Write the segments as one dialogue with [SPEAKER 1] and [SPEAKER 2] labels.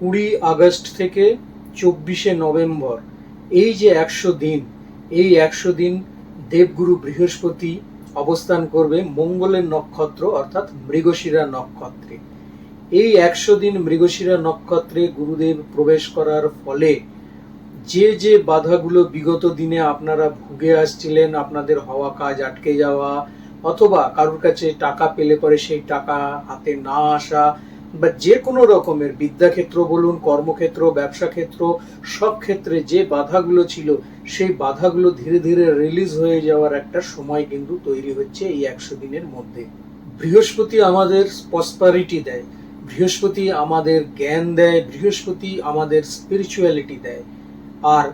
[SPEAKER 1] কুড়ি আগস্ট থেকে চব্বিশে নভেম্বর, এই যে একশো দিন, এই একশো দিন দেবগুরু বৃহস্পতি অবস্থান করবে মঙ্গলের নক্ষত্র অর্থাৎ মৃগশিরা নক্ষত্রে। এই একশো দিন মৃগশিরা নক্ষত্রে গুরুদেব প্রবেশ করার ফলে যে যে বাধাগুলো বিগত দিনে আপনারা ভুগে আসছিলেন, আপনাদের হওয়া কাজ আটকে যাওয়া, অথবা কারোর কাছে টাকা পেলে পরে সেই টাকা হাতে না আসা বা যে কোনো রকমের বিদ্যাক্ষেত্র বলুন, কর্মক্ষেত্র ব্যবসা ক্ষেত্র সব ক্ষেত্রে যে বাধাগুলো ছিল, সেই বাধাগুলো ধীরে ধীরে রিলিজ হয়ে যাওয়ার একটা সময় কিন্তু তৈরি হচ্ছে এই একশো দিনের মধ্যে। বৃহস্পতি আমাদের প্রসপারিটি দেয়, বৃহস্পতি আমাদের জ্ঞান দেয়, বৃহস্পতি আমাদের স্পিরিচুয়ালিটি দেয়। আর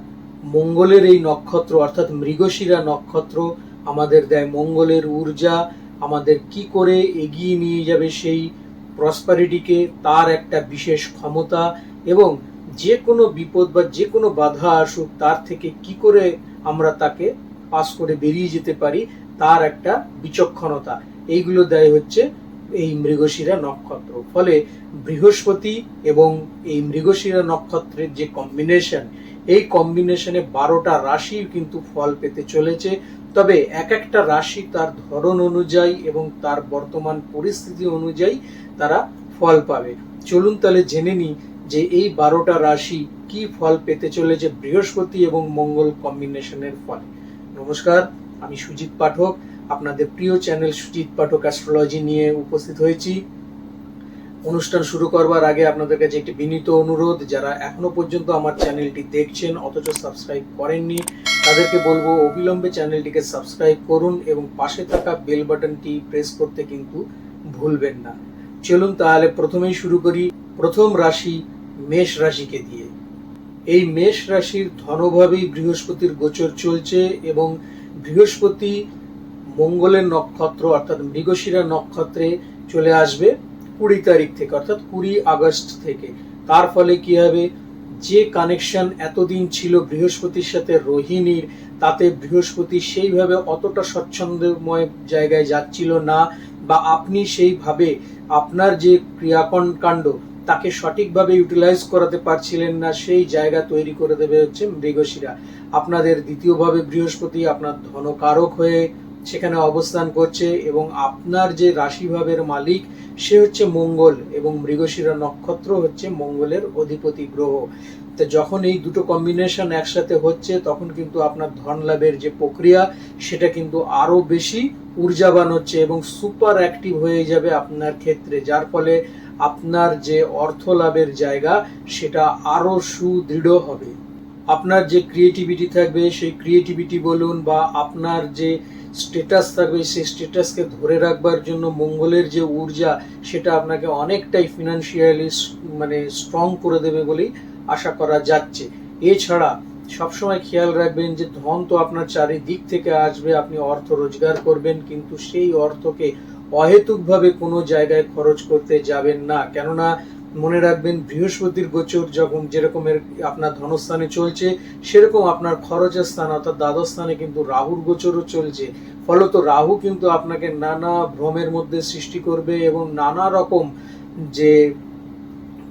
[SPEAKER 1] মঙ্গলের এই নক্ষত্র, অর্থাৎ মৃগশিরা নক্ষত্র আমাদের দেয় মঙ্গলের ঊর্জা, আমাদের কি করে এগিয়ে নিয়ে যাবে সেই প্রসপারিটিকে তার একটা বিশেষ ক্ষমতা এবং যে কোনো বিপদ বা যে কোনো বাধা আসুক, তার থেকে কি করে আমরা তাকে পাস করে বেরিয়ে যেতে পারি, তার একটা বিচক্ষণতা। এইগুলো দেয় হচ্ছে এই মৃগশিরা নক্ষত্র। ফলে বৃহস্পতি এবং এই মৃগশিরা নক্ষত্রের যে কম্বিনেশন এই কম্বিনেশনে বারোটা রাশি কিন্তু ফল পেতে চলেছে। তবে এক একটা রাশি তার ধরন অনুযায়ী এবং তার বর্তমান পরিস্থিতি অনুযায়ী তারা ফল পাবে। চলুন তাহলে জেনে নিই যে এই বারোটা রাশি কি ফল পেতে চলেছে বৃহস্পতি এবং মঙ্গল কম্বিনেশনের ফলে। নমস্কার, আমি সুজিত পাঠক, আপনাদের প্রিয় চ্যানেল সুজিত পাঠক অ্যাস্ট্রোলজি নিয়ে উপস্থিত হয়েছি। অনুষ্ঠান শুরু করবার আগে আপনাদের কাছে একটি বিনীত অনুরোধ, যারা এখনও পর্যন্ত আমার চ্যানেলটি দেখছেন অথচ সাবস্ক্রাইব করেননি, তাদেরকে বলব অবিলম্বে চ্যানেলটিকে সাবস্ক্রাইব করুন এবং পাশে থাকা বেল বাটনটি প্রেস করতে কিন্তু ভুলবেন না। চলুন তাহলে প্রথমেই শুরু করি প্রথম রাশি মেষ রাশিকে দিয়ে। এই মেষ রাশির ধনভাবেই বৃহস্পতির গোচর চলছে এবং বৃহস্পতি মঙ্গলের নক্ষত্র অর্থাৎ মৃগশিরা নক্ষত্রে চলে আসবে। কুড়ি তারিখ থেকে, অর্থাৎ কুড়ি আগস্ট থেকে। তার ফলে কি হবে? যে কানেকশন এতদিন ছিল বৃহস্পতির সাথে রোহিণীর, তাতে বৃহস্পতি সেইভাবে অতটা স্বচ্ছন্দময় জায়গায় যাচ্ছিল না বা আপনি সেইভাবে আপনার যে ক্রিয়াকাণ্ড তাকে সঠিকভাবে ইউটিলাইজ করাতে পারছিলেন না, সেই জায়গা তৈরি করে দেবে হচ্ছে মৃগশিরা। আপনাদের দ্বিতীয়ভাবে বৃহস্পতি আপনার ধনকারক হয়ে সেখানে অবস্থান করছে এবং আপনার যে রাশিভাবের মালিক, সে হচ্ছে মঙ্গল এবং মৃগশিরা নক্ষত্র হচ্ছে মঙ্গলের অধিপতি গ্রহ। তো যখন এই দুটো কম্বিনেশন একসাথে হচ্ছে, তখন কিন্তু আপনার ধন লাভের যে প্রক্রিয়া, সেটা কিন্তু আরও বেশি ঊর্জাবান হচ্ছে এবং সুপার অ্যাক্টিভ হয়ে যাবে আপনার ক্ষেত্রে, যার ফলে আপনার যে অর্থ লাভের জায়গা, সেটা আরও সুদৃঢ় হবে। আপনার যে ক্রিয়েটিভিটি থাকবে, সেই ক্রিয়েটিভিটি বলুন বা আপনার যে স্টেটাস থাকবে, সেই স্টেটাসকে ধরে রাখবার জন্য মঙ্গলের যে ঊর্জা, সেটা আপনাকে অনেকটাই ফিনান্সিয়ালি মানে স্ট্রং করে দেবে বলেই আশা করা যাচ্ছে। এছাড়া সবসময় খেয়াল রাখবেন যে ধন তো আপনার চারিদিক থেকে আসবে, আপনি অর্থ রোজগার করবেন, কিন্তু সেই অর্থকে অহেতুকভাবে কোনো জায়গায় খরচ করতে যাবেন না। কেননা মনে রাখবেন, বৃহস্পতির গোচর যখন যেরকমের আপনার ধনস্থানে চলছে, সেরকম আপনার খরচের স্থান অর্থাৎ দ্বাদশ স্থানে কিন্তু রাহুর গোচরও চলছে। ফলত রাহু কিন্তু আপনাকে নানা ভ্রমের মধ্যে সৃষ্টি করবে এবং নানা রকম যে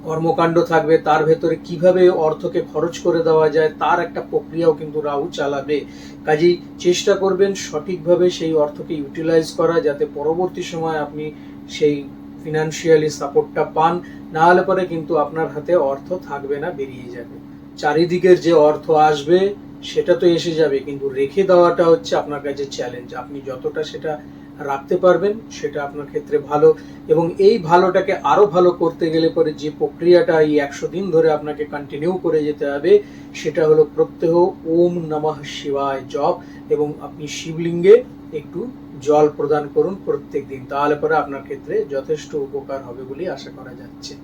[SPEAKER 1] কর্মকাণ্ড থাকবে, তার ভেতরে কীভাবে অর্থকে খরচ করে দেওয়া যায়, তার একটা প্রক্রিয়াও কিন্তু রাহু চালাবে। কাজেই চেষ্টা করবেন সঠিকভাবে সেই অর্থকে ইউটিলাইজ করা, যাতে পরবর্তী সময় আপনি সেই ফিনান্সিয়ালি সাপোর্টটা পান। না হলে পরে কিন্তু আপনার হাতে অর্থ থাকবে না, বেরিয়ে যাবে। চারিদিকের যে অর্থ আসবে, সেটা তো এসে যাবে, কিন্তু রেখে দেওয়াটা হচ্ছে আপনার কাছে চ্যালেঞ্জ আপনি যতটা সেটা রাখতে পারবেন, সেটা আপনার ক্ষেত্রে ভালো। এবং এই ভালোটাকে আরও ভালো করতে গেলে পরে যে প্রক্রিয়াটা এই একশো দিন ধরে আপনাকে কন্টিনিউ করে যেতে হবে, সেটা হলো প্রত্যহ ওম নমঃ শিবায় জপ এবং আপনি শিবলিঙ্গে একটু জল প্রদান করুন প্রত্যেক দিন। তাহলে পরে আপনার ক্ষেত্রে যথেষ্ট উপকার হবে বলে আশা করা যাচ্ছে।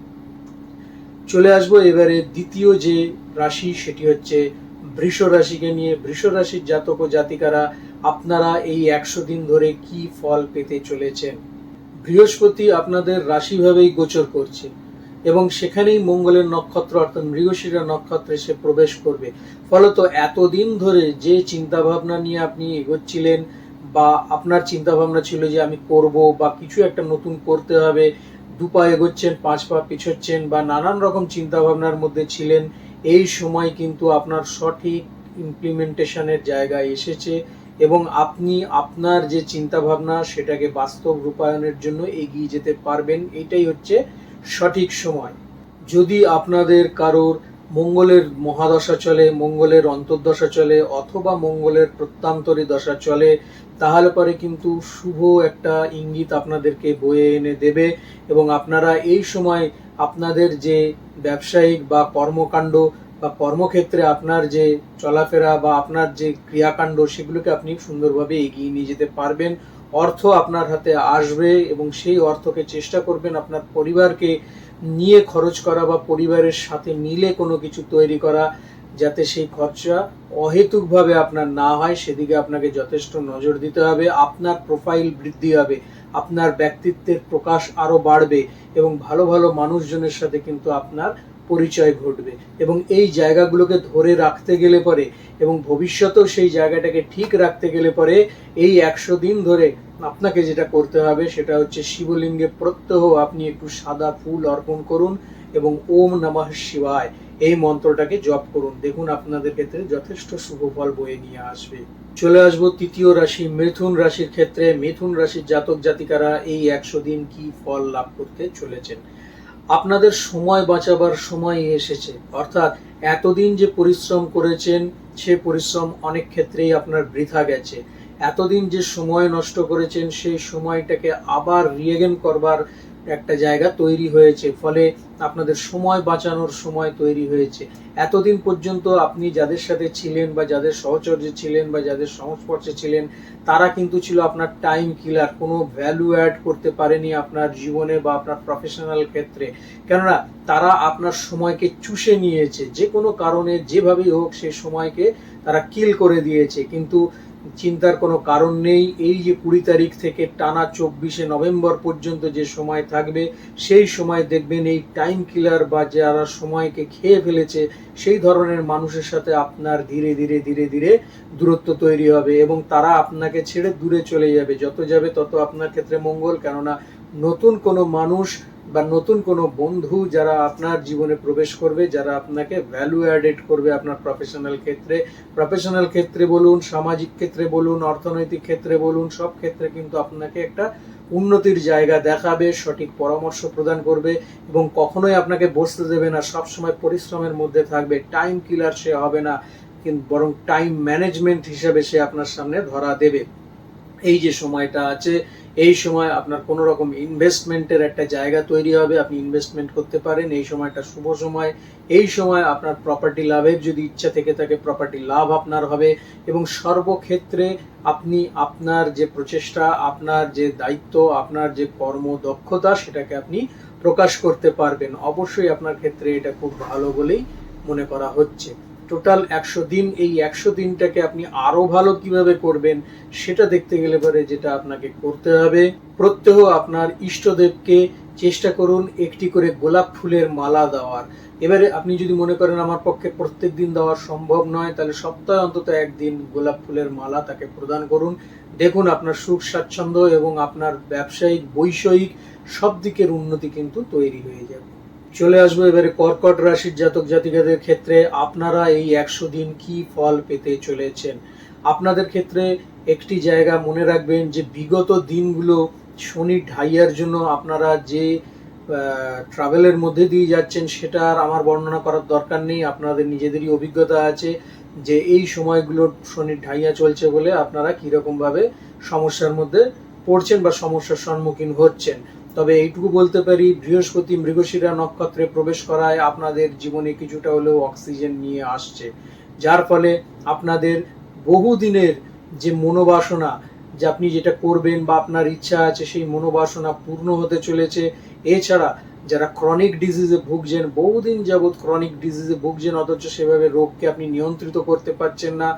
[SPEAKER 1] চলে আসব এবারে দ্বিতীয় যে রাশি, সেটি হচ্ছে বৃষ রাশিকে নিয়ে। বৃষ রাশির জাতক ও জাতিকারা, আপনারা এই একশো দিন ধরে কি ফল পেতে চলেছেন? বৃহস্পতি আপনাদের রাশিভাবেই গোচর করছে এবং সেখানেই মঙ্গলের নক্ষত্র অর্থাৎ মৃগশিরা নক্ষত্রে সে প্রবেশ করবে। ফলত এতদিন ধরে যে চিন্তা ভাবনা নিয়ে আপনি এগোচ্ছিলেন আপনার চিন্তা ভাবনা ছিল যে আমি করব বা কিছু একটা নতুন করতে হবে, দু পা এগোচ্ছেন, পাঁচ পা পিছোচ্ছেন বা নানান রকম চিন্তা ভাবনার মধ্যে ছিলেন, এই সময় কিন্তু আপনার সঠিক ইমপ্লিমেন্টেশনের জায়গায় এসেছে এবং আপনি আপনার যে চিন্তা ভাবনা সেটাকে বাস্তব রূপায়ণের জন্য এগিয়ে যেতে পারবেন, এটাই হচ্ছে সঠিক সময়। যদি আপনাদের কারোর মঙ্গলের মহাদশা চলে, মঙ্গলের অন্তর্দশা চলে অথবা মঙ্গলের প্রত্যান্তরী দশা চলে তাহলে পরে কিন্তু শুভ একটা ইঙ্গিত আপনাদেরকে বয়ে এনে দেবে এবং আপনারা এই সময় আপনাদের যে ব্যবসায়িক বা কর্মকাণ্ড বা কর্মক্ষেত্রে আপনার যে চলাফেরা বা আপনার যে ক্রিয়াকাণ্ড সেগুলোকে আপনি সুন্দরভাবে এগিয়ে নিয়ে যেতে পারবেন। অর্থ আপনার হাতে আসবে এবং সেই অর্থকে চেষ্টা করবেন আপনার পরিবারকে নিয়ে খরচ করা বা পরিবারের সাথে মিলে কোনো কিছু তৈরি করা। যাতে সেই খরচা অহেতুকভাবে আপনার না হয়, সেদিকে আপনাকে যথেষ্ট নজর দিতে হবে, আপনার প্রোফাইল বৃদ্ধি হবে, আপনার ব্যক্তিত্বের প্রকাশ আরও বাড়বে এবং ভালো ভালো মানুষজনের সাথে কিন্তু আপনার পরিচয় ঘটবে। এবং এই জায়গাগুলোকে ধরে রাখতে গেলে পরে এবং ভবিষ্যতেও সেই জায়গাটাকে ঠিক রাখতে গেলে পরে এই একশো দিন ধরে আপনাকে যেটা করতে হবে, সেটা হচ্ছে শিবলিঙ্গে প্রত্যহ আপনি একটু সাদা ফুল অর্পণ করুন এবং ওম নমঃ শিবায়। এই মন্ত্রটাকে জপ করুন। দেখুন আপনাদের ক্ষেত্রে যথেষ্ট শুভ ফল বয়ে নিয়ে আসবে। চলে আসব তৃতীয় রাশি, মিথুন রাশির ক্ষেত্রে। মিথুন রাশির জাতক জাতিকারা এই একশো দিন কি ফল লাভ করতে চলেছেন? আপনাদের সময় বাঁচাবার সময় এসেছে। অর্থাৎ এতদিন যে পরিশ্রম করেছেন, সে পরিশ্রম অনেক ক্ষেত্রেই আপনার বৃথা গেছে। এতদিন যে সময় নষ্ট করেছেন, সেই সময়টাকে আবার রিয়েগেন করবার একটা জায়গা তৈরি হয়েছে, ফলে আপনাদের সময় বাঁচানোর সময় তৈরি হয়েছে। এতদিন পর্যন্ত আপনি যাদের সাথে ছিলেন বা যাদের সহচর্যে ছিলেন বা যাদের সংস্পর্শে ছিলেন, তারা কিন্তু ছিল আপনার টাইম কিলার কোনো ভ্যালু অ্যাড করতে পারেনি আপনার জীবনে বা আপনার প্রফেশনাল ক্ষেত্রে। কেননা, তারা আপনার সময়কে চুষে নিয়েছে, যে কোনো কারণে যেভাবেই হোক সেই সময়কে তারা কিল করে দিয়েছে। কিন্তু চিন্তার কোনো কারণ নেই। এই যে কুড়ি তারিখ থেকে টানা চব্বিশে নভেম্বর পর্যন্ত যে সময় থাকবে, সেই সময় দেখবেন এই টাইম কিলার বা যারা সময়কে খেয়ে ফেলেছে, সেই ধরনের মানুষের সাথে আপনার ধীরে ধীরে ধীরে ধীরে দূরত্ব তৈরি হবে এবং তারা আপনাকে ছেড়ে দূরে চলে যাবে। যত যাবে তত আপনার ক্ষেত্রে মঙ্গল, কেননা নতুন কোনো মানুষ বা নতুন কোনো বন্ধু যারা আপনার জীবনে প্রবেশ করবে, যারা আপনাকে ভ্যালু অ্যাডেড করবে আপনার প্রফেশনাল ক্ষেত্রে। প্রফেশনাল ক্ষেত্রে বলুন, সামাজিক ক্ষেত্রে বলুন, অর্থনৈতিক ক্ষেত্রে বলুন, সব ক্ষেত্রে কিন্তু আপনাকে একটা উন্নতির জায়গা দেখাবে, সঠিক পরামর্শ প্রদান করবে এবং কখনোই আপনাকে বসতে দেবে না, সবসময় পরিশ্রমের মধ্যে থাকবে টাইম কিলার সে হবে না কিন্তু বরং টাইম ম্যানেজমেন্ট হিসেবে সে আপনার সামনে ধরা দেবে। এই যে সময়টা আছে এই সময় আপনার কোনো রকম ইনভেস্টমেন্টের একটা জায়গা তৈরি হবে, আপনি ইনভেস্টমেন্ট করতে পারেন। এই সময়টা শুভ সময়। এই সময় আপনার প্রপার্টি লাভের যদি ইচ্ছা থেকে থাকে প্রপার্টি লাভ আপনার হবে এবং সর্বক্ষেত্রে আপনি আপনার যে প্রচেষ্টা, আপনার যে দায়িত্ব, আপনার যে কর্ম দক্ষতা সেটাকে আপনি প্রকাশ করতে পারবেন। অবশ্যই আপনার ক্ষেত্রে এটা খুব ভালো বলেই মনে করা হচ্ছে। টোটাল একশো দিন, এই একশো দিনটাকে আপনি আরও ভালো কীভাবে করবেন সেটা দেখতে গেলে পরে যেটা আপনাকে করতে হবে। প্রত্যহ আপনার ইষ্টদেবকে চেষ্টা করুন একটি করে গোলাপ ফুলের মালা দেওয়ার। এবারে আপনি যদি মনে করেন আমার পক্ষে প্রত্যেক দিন দেওয়া সম্ভব নয়, তাহলে সপ্তাহে অন্তত একদিন গোলাপ ফুলের মালা তাকে প্রদান করুন। দেখুন আপনার সুখ, স্বাচ্ছন্দ্য এবং আপনার ব্যবসায়িক, বৈষয়িক সব দিকের উন্নতি কিন্তু তৈরি হয়ে যাবে। চলে আসব এবারে কর্কট রাশির জাতক জাতিকাদের ক্ষেত্রে। আপনারা এই একশো দিন কি ফল পেতে চলেছেন? আপনাদের ক্ষেত্রে একটি জায়গা মনে রাখবেন যে, বিগত দিনগুলো শনি ঢাইয়ার জন্য আপনারা যে ট্রাভেলের মধ্যে দিয়ে যাচ্ছেন, সেটা আর আমার বর্ণনা করার দরকার নেই। আপনাদের নিজেদেরই অভিজ্ঞতা আছে যে, এই সময়গুলো শনির ঢাইয়া চলছে বলে আপনারা কীরকমভাবে সমস্যার মধ্যে পড়ছেন বা সমস্যার সম্মুখীন হচ্ছেন। তবে এইটুকু বলতে পারি, বৃহস্পতি মৃগশিরা নক্ষত্রে প্রবেশ করায় আপনাদের জীবনে কিছুটা হলেও অক্সিজেন নিয়ে আসছে। যার ফলে আপনাদের বহুদিনের যে মনোবাসনা, যে আপনি যেটা করবেন বা আপনার ইচ্ছা আছে সেই মনোবাসনা পূর্ণ হতে চলেছে। এছাড়া যারা ক্রনিক ডিজিজে ভুগছেন, বহুদিন যাবৎ ক্রনিক ডিজিজে ভুগছেন, অথচ সেভাবে রোগকে আপনি নিয়ন্ত্রিত করতে পারছেন না,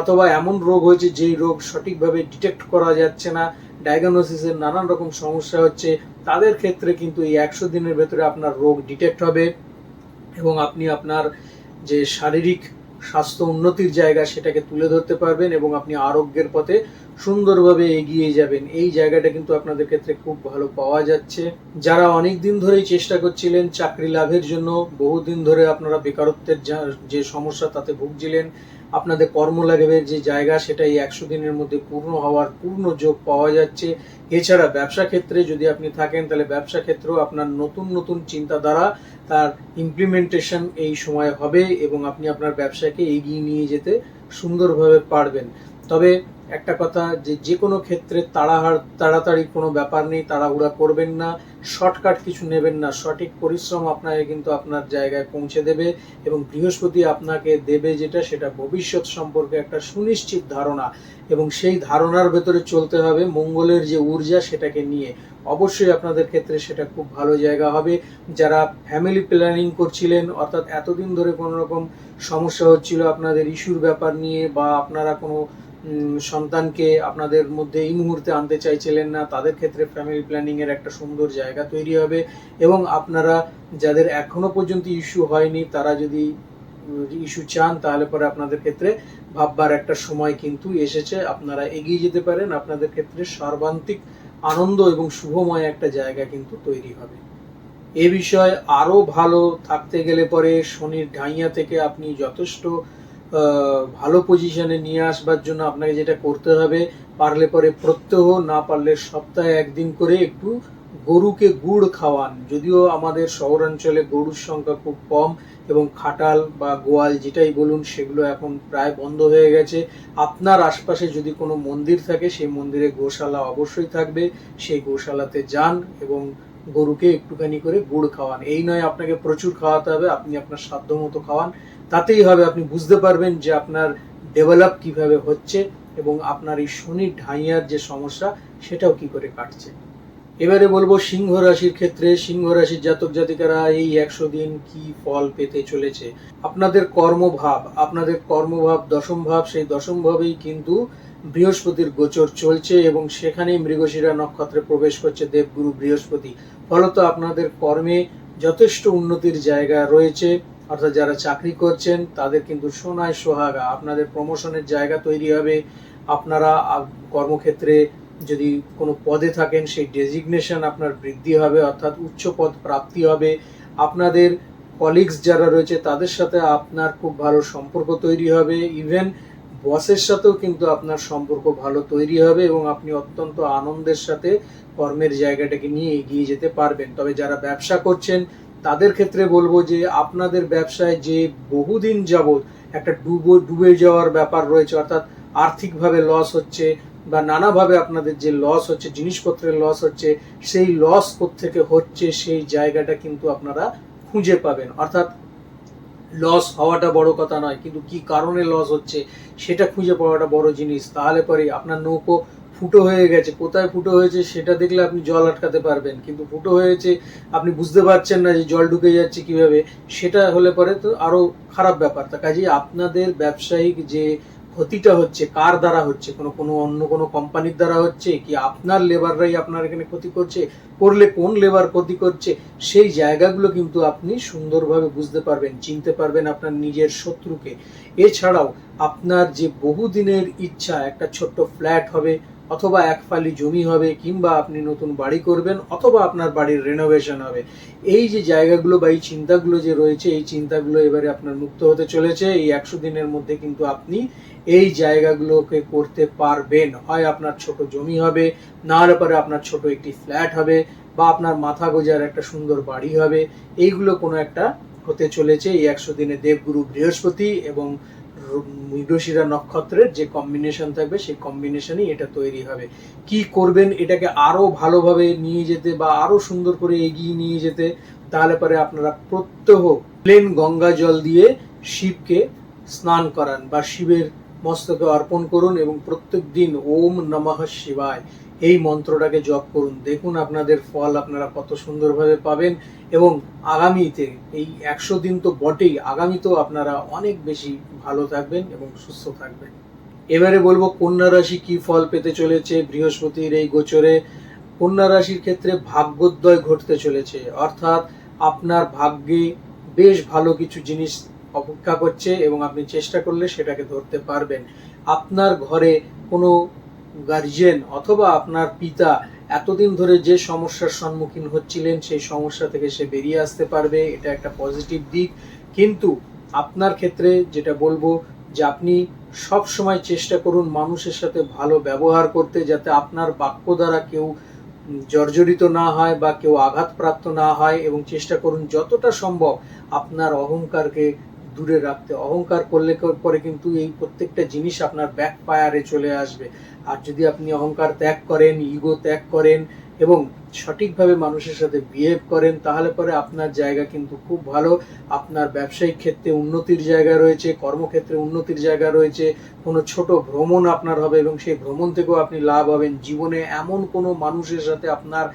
[SPEAKER 1] অথবা এমন রোগ হয়েছে যেই রোগ সঠিকভাবে ডিটেক্ট করা যাচ্ছে না ডায়াগনোসিসের নানান রকম সমস্যা হচ্ছে। তাদের ক্ষেত্রে কিন্তু এই একশো দিনের ভেতরে আপনার রোগ ডিটেক্ট হবে এবং আপনি আপনার যে শারীরিক স্বাস্থ্য উন্নতির জায়গা সেটাকে তুলে ধরতে পারবেন এবং আপনি আরোগ্যের পথে সুন্দরভাবে এগিয়ে যাবেন। এই জায়গাটা কিন্তু আপনাদের ক্ষেত্রে খুব ভালো পাওয়া যাচ্ছে। যারা অনেক দিন ধরেই চেষ্টা করছিলেন চাকরি লাভের জন্য, বহুদিন ধরে আপনারা বেকারত্বের যা- সমস্যা তাতে ভুগছিলেন আপনাদের কর্ম লাগবে, যে জায়গা সেটা এই একশো দিনের মধ্যে পূর্ণ হওয়ার পূর্ণ যোগ পাওয়া যাচ্ছে। এছাড়া ব্যবসা ক্ষেত্রে যদি আপনি থাকেন, তাহলে ব্যবসা ক্ষেত্রেও আপনার নতুন নতুন চিন্তাধারা তার ইমপ্লিমেন্টেশন এই সময় হবে এবং আপনি আপনার ব্যবসাকে এগিয়ে নিয়ে যেতে সুন্দরভাবে পারবেন। তবে একটা কথা যে যে কোনো ক্ষেত্রে তাড়াহাড়, তাড়াতাড়ি কোনো ব্যাপার নেই, তাড়াহুড়া করবেন না, শর্টকাট কিছু নেবেন না, সঠিক পরিশ্রম আপনাকে কিন্তু আপনার জায়গায় পৌঁছে দেবে এবং বৃহস্পতি আপনাকে দেবে যেটা, সেটা ভবিষ্যৎ সম্পর্কে একটা সুনিশ্চিত ধারণা এবং সেই ধারণার ভেতরে চলতে হবে মঙ্গলের যে ঊর্জা সেটাকে নিয়ে। অবশ্যই আপনাদের ক্ষেত্রে সেটা খুব ভালো জায়গা হবে। যারা ফ্যামিলি প্ল্যানিং করছিলেন, অর্থাৎ এতদিন ধরে কোনো রকম সমস্যা হচ্ছিল আপনাদের ইস্যুর ব্যাপার নিয়ে বা আপনারা কোনো সন্তানকে আপনাদের মধ্যে এই মুহূর্তে আনতে চাইছিলেন না। তাদের ক্ষেত্রে ফ্যামিলি প্ল্যানিং এর একটা সুন্দর জায়গা তৈরি হবে এবং আপনারা যাদের এখনও পর্যন্ত ইস্যু হয়নি, তারা যদি ইস্যু চান, তাহলে পরে আপনাদের ক্ষেত্রে ভাববার একটা সময় কিন্তু এসেছে। আপনারা এগিয়ে যেতে পারেন। আপনাদের ক্ষেত্রে সর্বান্তিক আনন্দ এবং শুভময় একটা জায়গা কিন্তু তৈরি হবে। এ বিষয়ে আরও ভালো থাকতে গেলে পরে শনির ঢাইয়া থেকে আপনি যথেষ্ট ভালো পজিশনে নিয়ে আসবার জন্য আপনাকে যেটা করতে হবে, পারলে পরে প্রত্যহ, না পারলে সপ্তাহে একদিন করে একটু গরুকে গুড় খাওয়ান। যদিও আমাদের শহরাঞ্চলে গরুর সংখ্যা খুব কম এবং খাটাল বা গোয়াল যেটাই বলুন, সেগুলো এখন প্রায় বন্ধ হয়ে গেছে। আপনার আশপাশে যদি কোনো মন্দির থাকে, সেই মন্দিরে গোশালা অবশ্যই থাকবে। সেই গোশালাতে যান এবং গরুকে একটুখানি করে গুড় খাওয়ান। এই নয়, আপনাকে প্রচুর খাওয়াতে হবে, আপনি আপনার সাধ্য মতো খাওয়ান। তাতেই হবে। আপনি বুঝতে পারবেন যে আপনার ডেভেলপ কীভাবে হচ্ছে এবং আপনার এই শনির ঢাইয়ার যে সমস্যা, সেটাও কি করে কাটছে। এবারে বলব, সিংহ রাশির ক্ষেত্রে সিংহ রাশির জাতক জাতিকারা এই একশো দিন কি ফল পেতে চলেছে? আপনাদের কর্মভাব আপনাদের কর্মভাব, দশম ভাব, সেই দশম ভাবেই কিন্তু বৃহস্পতির গোচর চলছে এবং সেখানেই মৃগশিরা নক্ষত্রে প্রবেশ করছে দেবগুরু বৃহস্পতি। ফলত আপনাদের কর্মে যথেষ্ট উন্নতির জায়গা রয়েছে। অর্থাৎ যারা চাকরি করছেন, তাদের কিন্তু সোনায় সোহাগা। আপনাদের প্রমোশনের জায়গা তৈরি হবে। আপনারা কর্মক্ষেত্রে যদি কোনো পদে থাকেন, সেই ডেজিগনেশন আপনার বৃদ্ধি হবে, অর্থাৎ উচ্চ পদ প্রাপ্তি হবে। আপনাদের কলিগস যারা রয়েছে, তাদের সাথে আপনার খুব ভালো সম্পর্ক তৈরি হবে। ইভেন বসের সাথেও কিন্তু আপনার সম্পর্ক ভালো তৈরি হবে এবং আপনি অত্যন্ত আনন্দের সাথে কর্মের জায়গাটাকে নিয়ে এগিয়ে যেতে পারবেন। তবে যারা ব্যবসা করছেন তাদের ক্ষেত্রে বলব যে আপনাদের ব্যবসায় যে বহুদিন যাবৎ একটা ডুবো, ডুবে যাওয়ার ব্যাপার রয়েছে, অর্থাৎ আর্থিকভাবে লস হচ্ছে বা নানাভাবে আপনাদের যে লস হচ্ছে, জিনিসপত্রের লস হচ্ছে, সেই লস থেকে হচ্ছে, সেই জায়গাটা কিন্তু আপনারা খুঁজে পাবেন। অর্থাৎ লস হওয়াটা বড় কথা নয়, কিন্তু কি কারণে লস হচ্ছে, সেটা খুঁজে পাওয়াটা বড় জিনিস। তাহলে পরে আপনার নৌকো ফুটো হয়ে গেছে। কোথায় ফুটো হয়েছে সেটা দেখলে আপনি জল আটকাতে পারবেন। কিন্তু ফুটো হয়েছে, আপনি বুঝতে পারছেন না যে জল ঢুকে যাচ্ছে কীভাবে, সেটা হলে পরে তো আরও খারাপ ব্যাপার। তা কাজেই আপনাদের ব্যবসায়িক যে ক্ষতিটা হচ্ছে, কার দ্বারা হচ্ছে, কোনো কোনো অন্য কোনো কোম্পানির দ্বারা হচ্ছে, কি আপনার লেবাররাই আপনার এখানে ক্ষতি করছে, করলে কোন লেবার ক্ষতি করছে, সেই জায়গাগুলো কিন্তু আপনি সুন্দরভাবে বুঝতে পারবেন, চিনতে পারবেন আপনার নিজের শত্রুকে। এছাড়াও আপনার যে বহুদিনের ইচ্ছা, একটা ছোট্ট ফ্ল্যাট হবে অথবা এক ফালি জমি হবে কিংবা আপনি নতুন বাড়ি করবেন অথবা আপনার বাড়ির রেনোভেশন হবে। এই যে জায়গাগুলো বা এই চিন্তাগুলো যে রয়েছে, এই চিন্তাগুলো এবারে আপনার মুক্ত হতে চলেছে। এই একশো দিনের মধ্যে কিন্তু আপনি এই জায়গাগুলোকে করতে পারবেন। হয় আপনার ছোট জমি হবে, না পরে আপনার ছোট একটি ফ্ল্যাট হবে বা আপনার মাথা গোজার একটা সুন্দর বাড়ি হবে। এইগুলো কোনো একটা হতে চলেছে। এই একশো দিনে দেবগুরু বৃহস্পতি এবং মৃগশিরা নক্ষত্রের যে কম্বিনেশন থাকবে, সেই কম্বিনেশনই এটা তৈরি হবে। কি করবেন, এটাকে আরও ভালোভাবে নিয়ে যেতে বা আরও সুন্দর করে এগিয়ে নিয়ে যেতে, তাহলে পরে আপনারা প্রত্যহ প্লেন গঙ্গা জল দিয়ে শিবকে স্নান করান বা শিবের মস্তকে অর্পণ করুন এবং প্রত্যেক দিন ওম নমঃ শিবায়। এই মন্ত্রটাকে জপ করুন। দেখুন আপনাদের ফল আপনারা কত সুন্দরভাবে পাবেন এবং আগামীতে এই একশো দিন তো বটেই, আগামীতেও আপনারা অনেক বেশি ভালো থাকবেন এবং সুস্থ থাকবেন। এবারে বলব, কন্যা রাশি কি ফল পেতে চলেছে? বৃহস্পতির এই গোচরে কন্যা রাশির ক্ষেত্রে ভাগ্যোদয় ঘটতে চলেছে। অর্থাৎ আপনার ভাগ্যে বেশ ভালো কিছু জিনিস অপেক্ষা করছে এবং আপনি চেষ্টা করলে সেটাকে ধরতে পারবেন। আপনার ঘরে কোনো গার্জিয়ান অথবা আপনার পিতা এতদিন ধরে যে সমস্যার সম্মুখীন হচ্ছিলেন, সেই সমস্যা থেকে সে বেরিয়ে আসতে পারবে, এটা একটা পজিটিভ দিক। কিন্তু আপনার ক্ষেত্রে যেটা বলব যে আপনি সব সময় চেষ্টা করুন মানুষের সাথে ভালো ব্যবহার করতে যাতে আপনার বাক্য দ্বারা কেউ জর্জরিত না হয় বা কেউ আঘাতপ্রাপ্ত না হয় এবং চেষ্টা করুন যতটা সম্ভব আপনার অহংকারকে দূরে রাখতে। অহংকার করলে পরে কিন্তু এই প্রত্যেকটা জিনিস আপনার ব্যাক পায়ারে চলে আসবে। আর যদি আপনি অহংকার ত্যাগ করেন ইগো ত্যাগ করেন এবং সঠিকভাবে মানুষের সাথে বিহেভ করেন, তাহলে পরে আপনার জায়গা কিন্তু খুব ভালো। আপনার ব্যবসায়িক ক্ষেত্রে উন্নতির জায়গা রয়েছে, কর্মক্ষেত্রে উন্নতির জায়গা রয়েছে, কোনো ছোট ভ্রমণ আপনার হবে এবং সেই ভ্রমণ থেকেও আপনি লাভ হবেন। জীবনে এমন কোনো মানুষের সাথে আপনার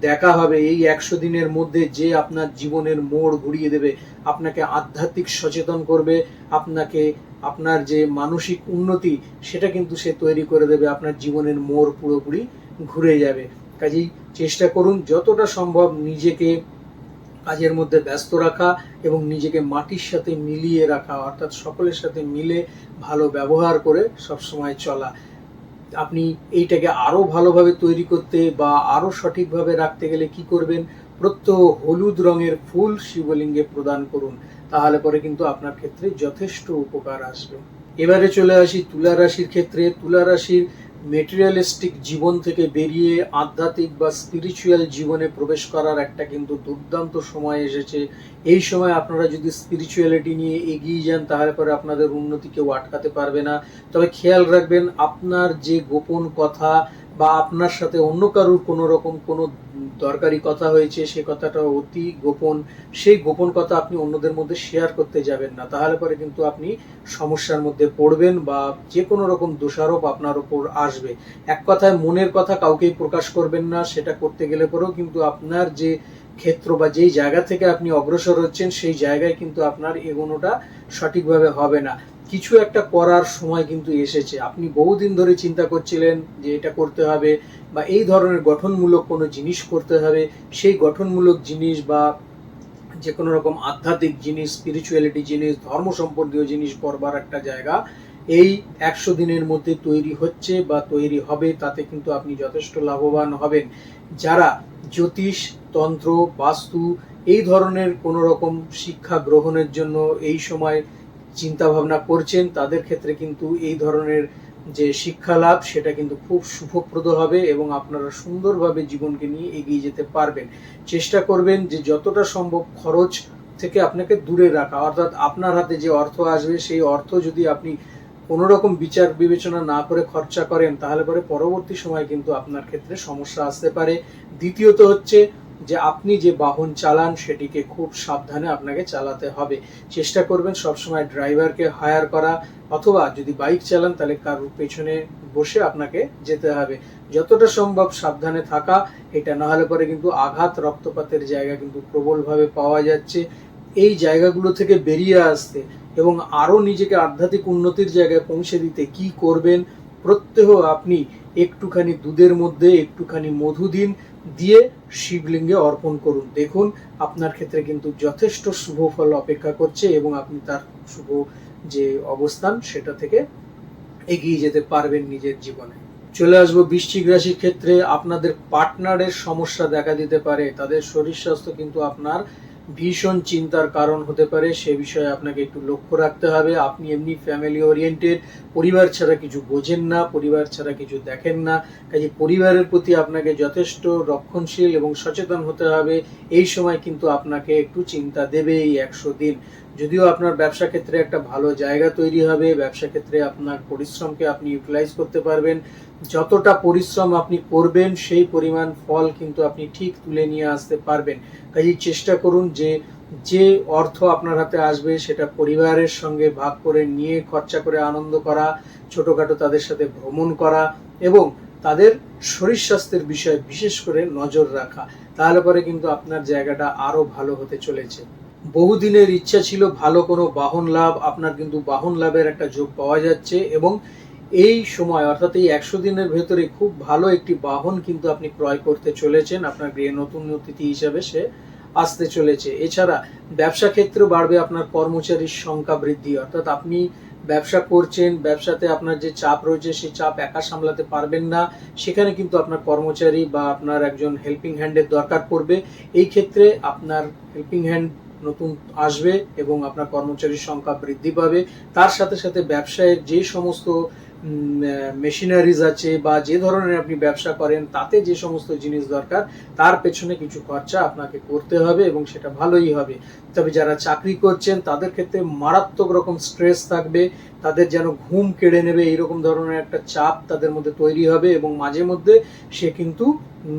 [SPEAKER 1] দেখা হবে, এই একশো দিনের মধ্যে যে আপনার জীবনের মোড় ঘুরিয়ে দেবে, আপনাকে আধ্যাত্মিক সচেতন করবে, আপনাকে আপনার যে মানসিক উন্নতি, সেটা কিন্তু সে তৈরি করে দেবে, আপনার জীবনের মোড় পুরোপুরি ঘুরে যাবে। কাজেই চেষ্টা করুন যতটা সম্ভব নিজেকে কাজের মধ্যে ব্যস্ত রাখা এবং নিজেকে মাটির সাথে মিলিয়ে রাখা, অর্থাৎ সকলের সাথে মিলে ভালো ব্যবহার করে সবসময় চলা। আপনি এইটাকে আরও ভালোভাবে তৈরি করতে বা আরও সঠিকভাবে রাখতে গেলে কি করবেন? প্রত্যহ হলুদ রঙের ফুল শিবলিঙ্গে প্রদান করুন। তাহলে পরে কিন্তু আপনার ক্ষেত্রে যথেষ্ট উপকার আসবে। এবারে চলে আসি তুলা রাশির ক্ষেত্রে। তুলা রাশির মেটেরিয়ালিস্টিক জীবন থেকে বেরিয়ে আধ্যাত্মিক বা স্পিরিচুয়াল জীবনে প্রবেশ করার একটা কিন্তু দুর্দান্ত সময় এসেছে। এই সময় আপনারা যদি স্পিরিচুয়ালিটি নিয়ে এগিয়ে যান, তাহলে পরে আপনাদের উন্নতি কেউ আটকাতে পারবে না। তবে খেয়াল রাখবেন, আপনার যে গোপন কথা বা আপনার সাথে অন্য কারুর কোনো রকম কোনো দরকারি কথা হয়েছে, সে কথাটা অতি গোপন, সেই গোপন কথা আপনি অন্যদের মধ্যে শেয়ার করতে যাবেন না। তাহলে পরে কিন্তু আপনি সমস্যার মধ্যে পড়বেন বা যে কোনো রকম দোষারোপ আপনার উপর আসবে। এক কথায় মনের কথা কাউকেই প্রকাশ করবেন না, সেটা করতে গেলে পরেও কিন্তু আপনার যে ক্ষেত্র বা যেই জায়গা থেকে আপনি অগ্রসর হচ্ছেন, সেই জায়গায় কিন্তু আপনার এগোনোটা সঠিকভাবে হবে না। কিছু একটা করার সময় কিন্তু এসেছে। আপনি বহুদিন ধরে চিন্তা করছিলেন যে এটা করতে হবে বা এই ধরনের গঠনমূলক কোনো জিনিস করতে হবে। সেই গঠনমূলক জিনিস বা যে কোনো রকম আধ্যাত্মিক জিনিস স্পিরিচুয়ালিটি জিনিস ধর্ম সম্পর্কীয় জিনিস করবার একটা জায়গা এই একশো দিনের মধ্যে তৈরি হচ্ছে বা তৈরি হবে, তাতে কিন্তু আপনি যথেষ্ট লাভবান হবেন। যারা জ্যোতিষ, তন্ত্র, বাস্তু এই ধরনের কোনো রকম শিক্ষা গ্রহণের জন্য এই সময় চিন্তা ভাবনা করছেন, তাদের ক্ষেত্রে কিন্তু এই ধরনের যে শিক্ষা লাভ সেটা কিন্তু খুব শুভপ্রদ হবে এবং আপনারা সুন্দরভাবে জীবনকে নিয়ে এগিয়ে যেতে পারবেন। চেষ্টা করবেন যে যতটা সম্ভব খরচ থেকে আপনাকে দূরে রাখা। অর্থাৎ আপনার হাতে যে অর্থ আসবে, সেই অর্থ যদি আপনি কোনো রকম বিচার বিবেচনা না করে খরচা করেন, তাহলে পরে পরবর্তী সময় কিন্তু আপনার ক্ষেত্রে সমস্যা আসতে পারে। দ্বিতীয়ত হচ্ছে যে আপনি যে বাহন চালান সেটিকে খুব সাবধানে আপনাকে চালাতে হবে। চেষ্টা করবেন সবসময় ড্রাইভারকে হায়ার করা অথবা যদি বাইক চালান তাহলে কারোর পেছনে বসে আপনাকে যেতে হবে। যতটা সম্ভব সাবধানে থাকা, এটা না হলে পরে কিন্তু আঘাত, রক্তপাতের জায়গা কিন্তু প্রবলভাবে পাওয়া যাচ্ছে। এই জায়গাগুলো থেকে বেরিয়ে আসতে এবং আরও নিজেকে আধ্যাত্মিক উন্নতির জায়গায় পৌঁছে দিতে কি করবেন, প্রত্যহ আপনি একটুখানি দুধের মধ্যে, একটুখানি মধু দিন। দিয়ে শিবলিঙ্গে অর্পণ করুন। দেখুন, আপনার ক্ষেত্রে কিন্তু যথেষ্ট শুভ ফল অপেক্ষা করছে এবং আপনি তার শুভ যে অবস্থান, সেটা থেকে এগিয়ে যেতে পারবেন নিজের জীবনে। চলে আসব বৃশ্চিক রাশির ক্ষেত্রে। আপনাদের পার্টনারের সমস্যা দেখা দিতে পারে। তাদের শরীর স্বাস্থ্য কিন্তু আপনার ভীষণ চিন্তার কারণ হতে পারে, সে বিষয়ে আপনাকে একটু লক্ষ্য রাখতে হবে। আপনি এমনি ফ্যামিলি ওরিয়েন্টেড পরিবার ছাড়া কিছু বোঝেন না, পরিবার ছাড়া কিছু দেখেন না। কাজে পরিবারের প্রতি আপনাকে যথেষ্ট রক্ষণশীল এবং সচেতন হতে হবে। এই সময় কিন্তু আপনাকে একটু চিন্তা দেবে এই একশো দিন। যদিও আপনার ব্যবসা ক্ষেত্রে একটা ভালো জায়গা তৈরি হবে, ব্যবসা ক্ষেত্রে আপনার পরিশ্রমকে আপনি ইউটিলাইজ করতে পারবেন। যতটা পরিশ্রম আপনি করবেন, সেই পরিমাণ ফল কিন্তু আপনি ঠিক তুলে নিয়ে আসতে পারবেন। কাজেই চেষ্টা করুন যে যে অর্থ আপনার হাতে আসবে, সেটা পরিবারের সঙ্গে ভাগ করে নিয়ে, খরচা করে আনন্দ করা, ছোটখাটো তাদের সাথে ভ্রমণ করা এবং তাদের শরীর স্বাস্থ্যের বিষয়ে বিশেষ করে নজর রাখা। তাহলে পরে কিন্তু আপনার জায়গাটা আরও ভালো হতে চলেছে। বহুদিনের ইচ্ছা ছিল ভালো কোনো বাহন লাভ, আপনার কিন্তু বাহন লাভের একটা যোগ পাওয়া যাচ্ছে এবং এই সময়, অর্থাৎ এই একশো দিনের ভেতরে খুব ভালো একটি বাহন কিন্তু আপনি ক্রয় করতে চলেছেন, আপনার গৃহে নতুন অতিথি হিসাবে সে আসতে চলেছে। এছাড়া ব্যবসা ক্ষেত্রে বাড়বে আপনার কর্মচারীর সংখ্যা বৃদ্ধি, অর্থাৎ আপনি ব্যবসা করছেন, ব্যবসাতে আপনার যে চাপ রয়েছে সেই চাপ একা সামলাতে পারবেন না, সেখানে কিন্তু আপনার কর্মচারী বা আপনার একজন হেল্পিং হ্যান্ডের দরকার পড়বে। এই ক্ষেত্রে আপনার হেল্পিং হ্যান্ড নতুন আসবে এবং আপনার কর্মচারীর সংখ্যা বৃদ্ধি পাবে। তার সাথে সাথে ব্যবসায়ের যে সমস্ত মেশিনারিজ আছে বা যে ধরনের আপনি ব্যবসা করেন, তাতে যে সমস্ত জিনিস দরকার, তার পেছনে কিছু খরচা আপনাকে করতে হবে এবং সেটা ভালোই হবে। তবে যারা চাকরি করছেন, তাদের ক্ষেত্রে মারাত্মক রকম স্ট্রেস থাকবে, তাদের যেন ঘুম কেড়ে নেবে, এইরকম ধরনের একটা চাপ তাদের মধ্যে তৈরি হবে এবং মাঝে মধ্যে সে কিন্তু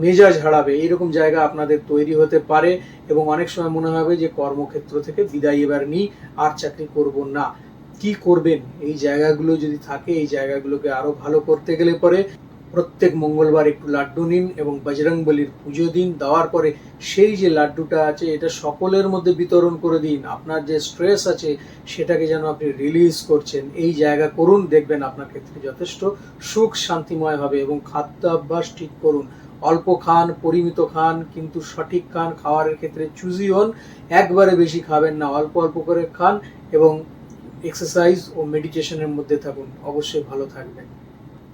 [SPEAKER 1] মেজাজ হারাবে। এইরকম জায়গা আপনাদের তৈরি হতে পারে এবং অনেক সময় মনে হবে যে কর্মক্ষেত্র থেকে বিদায় এবার নিই, আর চাকরি করব না। কি করবেন? এই জায়গাগুলো যদি থাকে, এই জায়গাগুলোকে আরও ভালো করতে গেলে পরে প্রত্যেক মঙ্গলবার একটু লাড্ডু নিন এবং বজরং বলির পুজো দিন। দেওয়ার পরে সেই যে লাড্ডুটা আছে, এটা সকলের মধ্যে বিতরণ করে দিন। আপনার যে স্ট্রেস আছে, সেটাকে যেন আপনি রিলিজ করছেন। এই জায়গা করুন, দেখবেন আপনার ক্ষেত্রে যথেষ্ট সুখ শান্তিময় হবে এবং খাদ্যাভ্যাস ঠিক করুন। অল্প খান, পরিমিত খান, কিন্তু সঠিক খান। খাওয়ারের ক্ষেত্রে চুজি হন, একবারে বেশি খাবেন না, অল্প অল্প করে খান এবং এক্সারসাইজ ও মেডিটেশনের মধ্যে থাকুন, অবশ্যই ভালো থাকবেন।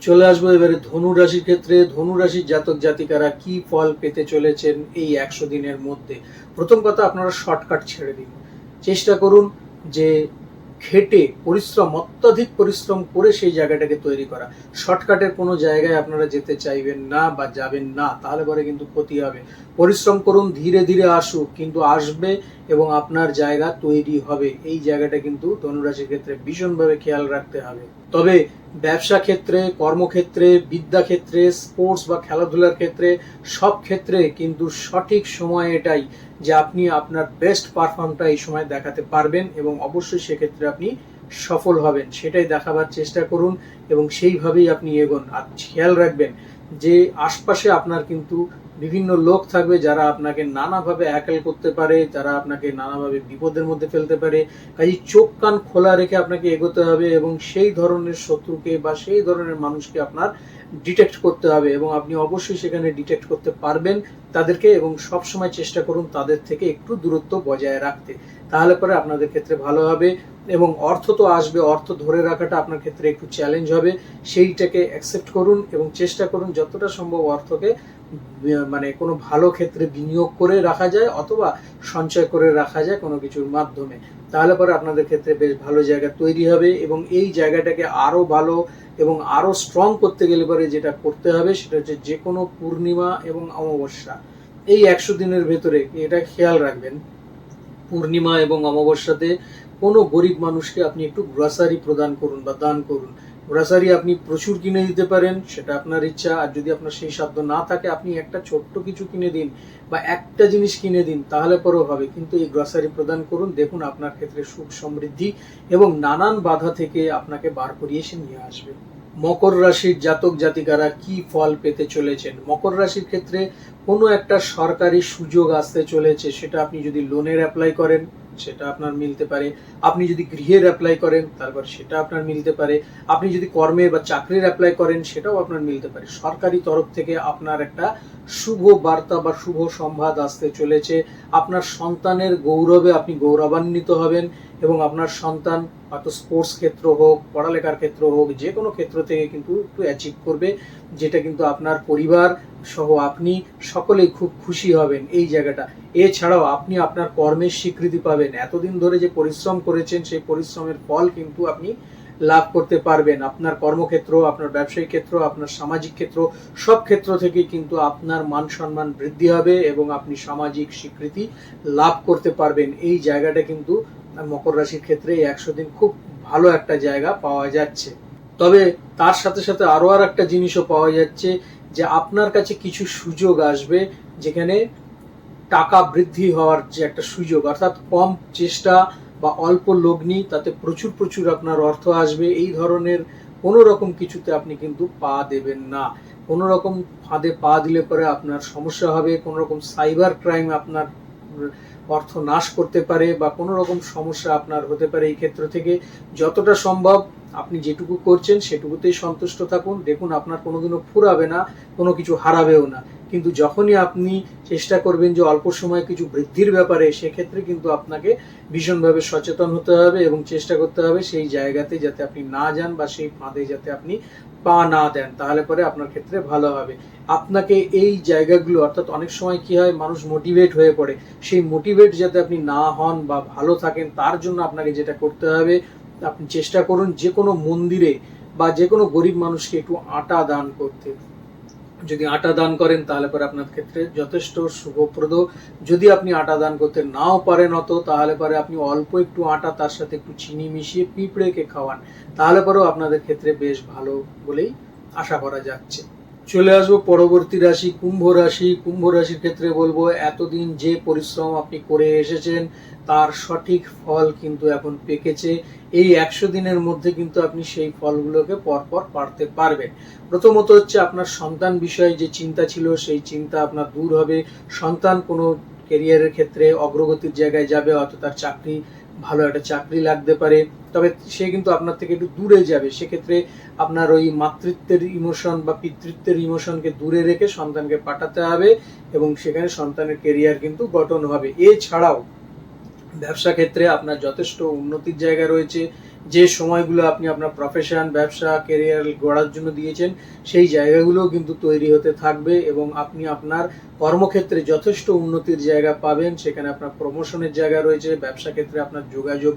[SPEAKER 1] চলে আসব এবারে ধনু রাশির ক্ষেত্রে। ধনু রাশির জাতক জাতিকারা কি ফল পেতে চলেছেন এই একশো দিনের মধ্যে? প্রথম কথা, আপনারা শর্টকাট ছেড়ে দিন। চেষ্টা করুন যে খেটে পরিশ্রম, অত্যাধিক পরিশ্রম করে সেই জায়গাটাকে তৈরি করা। শর্টকাটের কোনো জায়গায় আপনারা যেতে চাইবেন না বা যাবেন না, তাহলে পরে কিন্তু ক্ষতি হবে। পরিশ্রম করুন, ধীরে ধীরে আসুক, কিন্তু আসবে এবং আপনার জায়গা তৈরি হবে। এই জায়গাটা কিন্তু ধনুরাশির ক্ষেত্রে ভীষণভাবে খেয়াল রাখতে হবে। তবে ব্যবসা ক্ষেত্রে, কর্মক্ষেত্রে, বিদ্যাক্ষেত্রে স্পোর্টস বা খেলাধুলার ক্ষেত্রে, সব ক্ষেত্রে কিন্তু সঠিক সময় এটাই যে আপনি আপনার বেস্ট পারফর্মটা এই সময় দেখাতে পারবেন এবং অবশ্যই সেক্ষেত্রে আপনি সফল হবেন। সেটাই দেখাবার চেষ্টা করুন এবং সেইভাবেই আপনি এগোন। আর খেয়াল রাখবেন যে আশপাশে আপনার কিন্তু বিভিন্ন লোক থাকবে যারা আপনাকে নানাভাবে হ্যাকেল করতে পারে, যারা আপনাকে নানাভাবে বিপদের মধ্যে ফেলতে পারে। কাজে চোখ কান খোলা রেখে আপনাকে এগোতে হবে এবং সেই ধরনের শত্রুকে বা সেই ধরনের মানুষকে আপনার ডিটেক্ট করতে হবে এবং আপনি অবশ্যই সেখানে ডিটেক্ট করতে পারবেন তাদেরকে এবং সবসময় চেষ্টা করুন তাদের থেকে একটু দূরত্ব বজায় রাখতে। তাহলে পরে আপনাদের ক্ষেত্রে ভালো হবে এবং অর্থ তো আসবে, অর্থ ধরে রাখাটা আপনার ক্ষেত্রে একটু চ্যালেঞ্জ হবে। সেইটাকে অ্যাকসেপ্ট করুন এবং চেষ্টা করুন যতটা সম্ভব অর্থকে মানে কোনো ভালো ক্ষেত্রে বিনিয়োগ করে রাখা যায় অথবা সঞ্চয় করে রাখা যায় কোনো কিছুর মাধ্যমে। তাহলে পরে আপনাদের ক্ষেত্রে বেশ ভালো জায়গা তৈরি হবে এবং এই জায়গাটাকে আরও ভালো এবং আরও স্ট্রং করতে গেলে পরে যেটা করতে হবে সেটা হচ্ছে যে কোনো পূর্ণিমা এবং অমাবস্যা। এই একশো দিনের ভেতরে এটা খেয়াল রাখবেন। পূর্ণিমা এবং অমাবস্যাতে কোনো গরিব মানুষকে আপনি একটু গ্রসারি প্রদান করুন বা দান করুন। গ্রসারি আপনি প্রচুর কিনে দিতে পারেন, সেটা আপনার ইচ্ছা। আর যদি আপনার সেই সাধ্য না থাকে, আপনি একটা ছোট্ট কিছু কিনে দিন বা একটা জিনিস কিনে দিন, তাহলে পরেও হবে। কিন্তু এই গ্রসারি প্রদান করুন, দেখুন আপনার ক্ষেত্রে সুখ সমৃদ্ধি এবং নানান বাধা থেকে আপনাকে বার করিয়ে এসে নিয়ে আসবে। মকর রাশির জাতক জাতিকারা কি ফল পেতে চলেছেন? মকর রাশির ক্ষেত্রে কোনো একটা সরকারি সুযোগ আসতে চলেছে, সেটা আপনি যদি লোনের অ্যাপ্লাই করেন, সেটা আপনার মিলতে পারে। আপনি যদি গৃহের অ্যাপ্লাই করেন, তারপর সেটা আপনার মিলতে পারে। আপনি যদি কর্মে বা চাকরির অ্যাপ্লাই করেন, সেটাও আপনার মিলতে পারে। সরকারি তরফ থেকে আপনার একটা শুভ বার্তা বা শুভ সম্বাদ আসতে চলেছে। আপনার সন্তানের গৌরবে আপনি গৌরবান্বিত হবেন। এবং আপনার সন্তান হয়তো স্পোর্টস ক্ষেত্র হোক, পড়ালেখার ক্ষেত্র হোক, যে কোনো ক্ষেত্র থেকে কিন্তু একটু অ্যাচিভ করবে, যেটা কিন্তু আপনার পরিবার সহ আপনি সকলেই খুব খুশি হবেন এই জায়গাটা। এছাড়াও আপনি আপনার কর্মের স্বীকৃতি পাবেন। এতদিন ধরে যে পরিশ্রম করেছেন, সেই পরিশ্রমের ফল কিন্তু আপনি লাভ করতে পারবেন। আপনার কর্মক্ষেত্র, আপনার ব্যবসায়িক ক্ষেত্র, আপনার সামাজিক ক্ষেত্র, সব ক্ষেত্র থেকে কিন্তু আপনার মান সম্মান বৃদ্ধি হবে এবং আপনি সামাজিক স্বীকৃতি লাভ করতে পারবেন। এই জায়গাটা কিন্তু মকর রাশির ক্ষেত্রে এই একশো দিন খুব ভালো একটা জায়গা পাওয়া যাচ্ছে। তবে তার সাথে সাথে আরও আর একটা জিনিসও পাওয়া যাচ্ছে যে আপনার কাছে কিছু সুযোগ আসবে যেখানে টাকা বৃদ্ধি হওয়ার যে একটা সুযোগ, অর্থাৎ কম চেষ্টা বা অল্প লগ্নি, তাতে প্রচুর প্রচুর আপনার অর্থ আসবে। এই ধরনের কোনো রকম কিছুতে আপনি কিন্তু পা দেবেন না। কোনো রকম ফাঁদে পা দিলে পরে আপনার সমস্যা হবে, কোনো রকম সাইবার ক্রাইম আপনার অর্থ নাশ করতে পারে বা কোনো রকম সমস্যা আপনার হতে পারে এই ক্ষেত্র থেকে যতটা সম্ভব আপনি যেটুকু করছেন সেটুকুতেই সন্তুষ্ট থাকুন। দেখুন, আপনার কোনোদিনও ফুরাবে না, কোনো কিছু হারাবেও না। কিন্তু যখনই আপনি চেষ্টা করবেন যে অল্প সময়ে কিছু বৃদ্ধির ব্যাপারে, সেক্ষেত্রে কিন্তু আপনাকে ভীষণভাবে সচেতন হতে হবে এবং চেষ্টা করতে হবে সেই জায়গাতে যাতে আপনি না যান বা সেই ফাঁদে যাতে আপনি পা না দেন। তাহলে পরে আপনার ক্ষেত্রে ভালো হবে। আপনাকে এই জায়গাগুলো, অর্থাৎ অনেক সময় কি হয়, মানুষ মোটিভেট হয়ে পড়ে। সেই মোটিভেট যাতে আপনি না হন বা ভালো থাকেন, তার জন্য আপনাকে যেটা করতে হবে আপনি চেষ্টা করুন যে কোনো মন্দিরে বা যে কোনো গরিব মানুষকে একটু আটা দান করতে। যদি আটা দান করেন তাহলে পরে আপনার ক্ষেত্রে যথেষ্ট শুভপ্রদ। যদি আপনি আটা দান করতে নাও পারেন অত, তাহলে পরে আপনি অল্প একটু আটা, তার সাথে একটু চিনি মিশিয়ে পিঁপড়েকে খাওয়ান। তাহলে পরেও আপনাদের ক্ষেত্রে বেশ ভালো বলেই আশা করা যাচ্ছে। চলে আসব পরবর্তী রাশি, কুম্ভ রাশি। কুম্ভ রাশির ক্ষেত্রে বলব, এতদিন যে পরিশ্রম আপনি করে এসেছেন, তার সঠিক ফল কিন্তু এখন পেকেছে। এই একশো দিনের মধ্যে কিন্তু আপনি সেই ফলগুলোকে পরপর পারতে পারবেন। প্রথমত হচ্ছে আপনার সন্তান বিষয়ে যে চিন্তা ছিল, সেই চিন্তা আপনার দূর হবে। সন্তান কোনো কেরিয়ারের ক্ষেত্রে অগ্রগতির জায়গায় যাবে অথবা তার চাকরি ভালো একটা চাকরি লাগতে পারে, তবে সে কিন্তু আপনার থেকে একটু দূরে যাবে। সেক্ষেত্রে আপনার ওই মাতৃত্বের ইমোশন বা পিতৃত্বের ইমোশনকে দূরে রেখে সন্তানকে পাঠাতে হবে এবং সেখানে সন্তানের কেরিয়ার কিন্তু গঠন হবে। এছাড়াও ব্যবসা ক্ষেত্রে আপনার যথেষ্ট উন্নতির জায়গা রয়েছে। যে সময়গুলো আপনি আপনার প্রফেশন ব্যবসা কেরিয়ার গড়ার জন্য দিয়েছেন, সেই জায়গাগুলো কিন্তু তৈরি হতে থাকবে এবং আপনি আপনার কর্মক্ষেত্রে যথেষ্ট উন্নতির জায়গা পাবেন। সেখানে আপনার প্রমোশনের জায়গা রয়েছে, ব্যবসা ক্ষেত্রে আপনার যোগাযোগ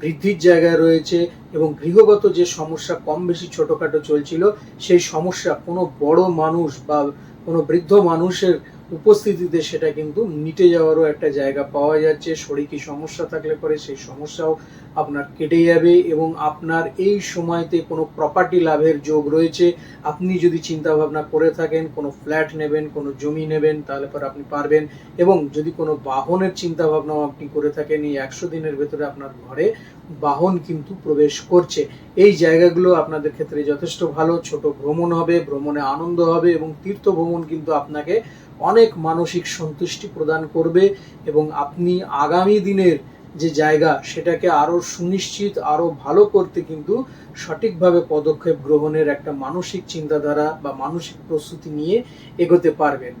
[SPEAKER 1] বৃদ্ধির জায়গা রয়েছে এবং গৃহগত যে সমস্যা কম বেশি ছোটোখাটো চলছিল, সেই সমস্যা কোনো বড় মানুষ বা কোনো বৃদ্ধ মানুষের উপস্থিতিতে সেটা কিন্তু মিটে যাওয়ারও একটা জায়গা পাওয়া যাচ্ছে। শরীরী সমস্যা থাকলে পরে সেই সমস্যাও আপনার কেটে যাবে এবং আপনার এই সময়তে কোনো প্রপার্টি লাভের যোগ রয়েছে। আপনি যদি চিন্তা ভাবনা করে থাকেন, কোনো ফ্ল্যাট নেবেন, কোনো জমি নেবেন, তাহলে পরে আপনি পারবেন এবং যদি কোনো বাহনের চিন্তা ভাবনাও আপনি করে থাকেন, এই একশো দিনের ভেতরে আপনার ঘরে বাহন কিন্তু প্রবেশ করছে। এই জায়গাগুলো আপনাদের ক্ষেত্রে যথেষ্ট ভালো। ছোট ভ্রমণ হবে, ভ্রমণে আনন্দ হবে এবং তীর্থ ভ্রমণ কিন্তু আপনাকে অনেক মানসিক সন্তুষ্টি প্রদান করবে এবং আপনি আগামী দিনের যে জায়গা সেটাকে আরও সুনিশ্চিত, আরও ভালো করতে কিন্তু সঠিকভাবে পদক্ষেপ গ্রহণের একটা মানসিক চিন্তাধারা বা মানসিক প্রস্তুতি নিয়ে এগোতে পারবেন।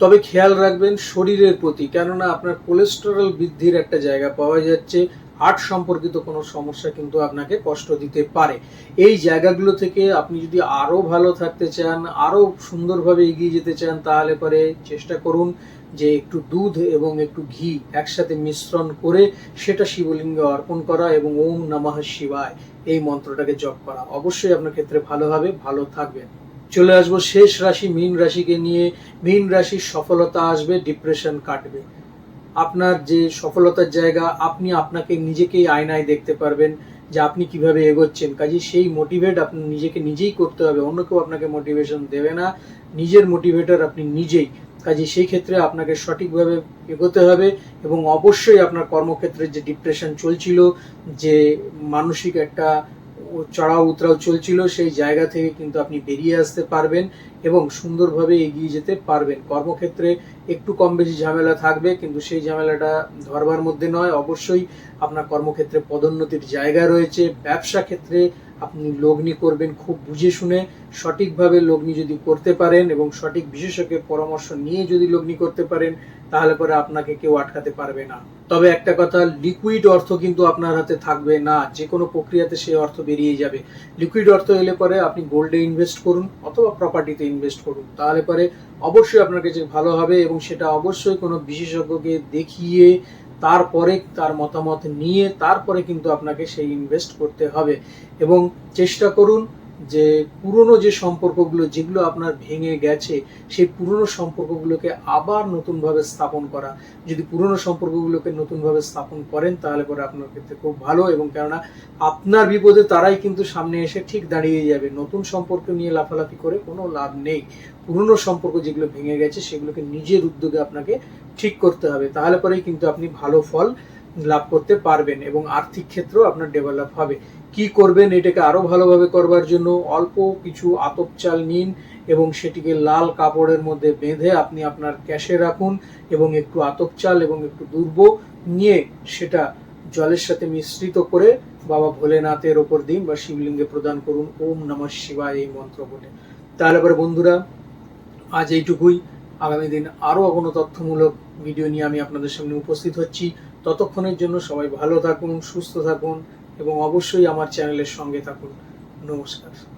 [SPEAKER 1] তবে খেয়াল রাখবেন শরীরের প্রতি, কেননা আপনার কোলেস্টেরল বৃদ্ধির একটা জায়গা পাওয়া যাচ্ছে হার্ট সম্পর্কিত কোনো সমস্যা কিন্তু আপনাকে কষ্ট দিতে পারে। এই জায়গাগুলো থেকে আপনি যদি আরও ভালো থাকতে চান, আরও সুন্দরভাবে এগিয়ে যেতে চান, তাহলে পরে চেষ্টা করুন যে একটু দুধ এবং একটু ঘি একসাথে মিশ্রণ করে সেটা শিবলিঙ্গে অর্পণ করা এবং ওম নমঃ শিবায় এই মন্ত্রটাকে জপ করা। অবশ্যই আপনার ক্ষেত্রে ভালো হবে, ভালো থাকবেন। চলে আসব শেষ রাশি, মীন রাশিকে নিয়ে। মীন রাশির সফলতা আসবে ডিপ্রেশন কাটবে। আপনার যে সফলতার জায়গা, আপনি আপনাকে নিজেকেই আয়নায় দেখতে পারবেন যে আপনি কীভাবে এগোচ্ছেন। কাজে সেই মোটিভেট আপনি নিজেকে নিজেই করতে হবে। অন্য কেউ আপনাকে মোটিভেশন দেবে না। নিজের মোটিভেটর আপনি নিজেই। কাজে সেই ক্ষেত্রে আপনাকে সঠিকভাবে এগোতে হবে এবং অবশ্যই আপনার কর্মক্ষেত্রে যে ডিপ্রেশন চলছিল, যে মানসিক একটা চড়াও উতরাও চলছিল, সেই জায়গা থেকে কিন্তু আপনি বেরিয়ে আসতে পারবেন এবং সুন্দরভাবে এগিয়ে যেতে পারবেন। কর্মক্ষেত্রে একটু কম বেশি ঝামেলা থাকবে, কিন্তু সেই ঝামেলাটা ধরবার মধ্যে নয়। অবশ্যই আপনার কর্মক্ষেত্রে পদোন্নতির জায়গা রয়েছে। ব্যবসা ক্ষেত্রে আপনি লগ্নি করবেন খুব বুঝে শুনে। সঠিকভাবে লগ্নি যদি করতে পারেন এবং সঠিক বিশেষজ্ঞের পরামর্শ নিয়ে যদি লগ্নি করতে পারেন তাহলে পরে আপনাকে কেউ আটকাতে পারবে না। তবে একটা কথা লিকুইড অর্থ কিন্তু আপনার হাতে থাকবে না। যে কোনো প্রক্রিয়াতে সেই অর্থ বেরিয়ে যাবে। লিকুইড অর্থ এলে পরে আপনি গোল্ডে ইনভেস্ট করুন অথবা প্রপার্টিতে ইনভেস্ট করুন। তাহলে পরে অবশ্যই আপনার কাছে ভালো হবে এবং সেটা অবশ্যই কোনো বিশেষজ্ঞকে দেখিয়ে তারপরে তার মতামত নিয়ে তারপরে কিন্তু আপনাকে সেই ইনভেস্ট করতে হবে। এবং চেষ্টা করুন যে পুরনো যে সম্পর্কগুলো, যেগুলো আপনার ভেঙে গেছে, সেই পুরনো সম্পর্কগুলোকে আবার নতুনভাবে স্থাপন করা। যদি পুরনো সম্পর্কগুলোকে নতুনভাবে স্থাপন করেন, তাহলে পরে আপনার ক্ষেত্রে খুব ভালো এবং কেননা আপনার বিপদে তারাই কিন্তু সামনে এসে ঠিক দাঁড়িয়ে যাবে। নতুন সম্পর্ক নিয়ে লাফালাফি করে কোনো লাভ নেই। পুরনো সম্পর্ক যেগুলো ভেঙে গেছে, সেগুলোকে নিজের উদ্যোগে আপনাকে ঠিক করতে হবে। তাহলে পরেই কিন্তু আপনি ভালো ফল লাভ করতে পারবেন এবং আর্থিক ক্ষেত্রেও আপনার ডেভেলপ হবে। কি করবেন এটাকে আরও ভালোভাবে করবার জন্য অল্প কিছু আতপ চাল নিন এবং সেটিকে লাল কাপড়ের মধ্যে বেঁধে আপনি আপনার ক্যাশে রাখুন এবং একটু আতপ চাল এবং একটু দুর্ব নিয়ে সেটা জলের সাথে মিশ্রিত করে বাবা ভোলেনাথের ওপর দিন বা শিবলিঙ্গে প্রদান করুন। ওম নমঃ শিবায় এই মন্ত্র বলে। তাহলে পরে বন্ধুরা, আজ এইটুকুই। আগামী দিন আরও কোনো তথ্যমূলক ভিডিও নিয়ে আমি আপনাদের সামনে উপস্থিত হচ্ছি। ততক্ষণের জন্য সবাই ভালো থাকুন, সুস্থ থাকুন। এবং অবশ্যই আমার চ্যানেলের সঙ্গে থাকুন। নমস্কার।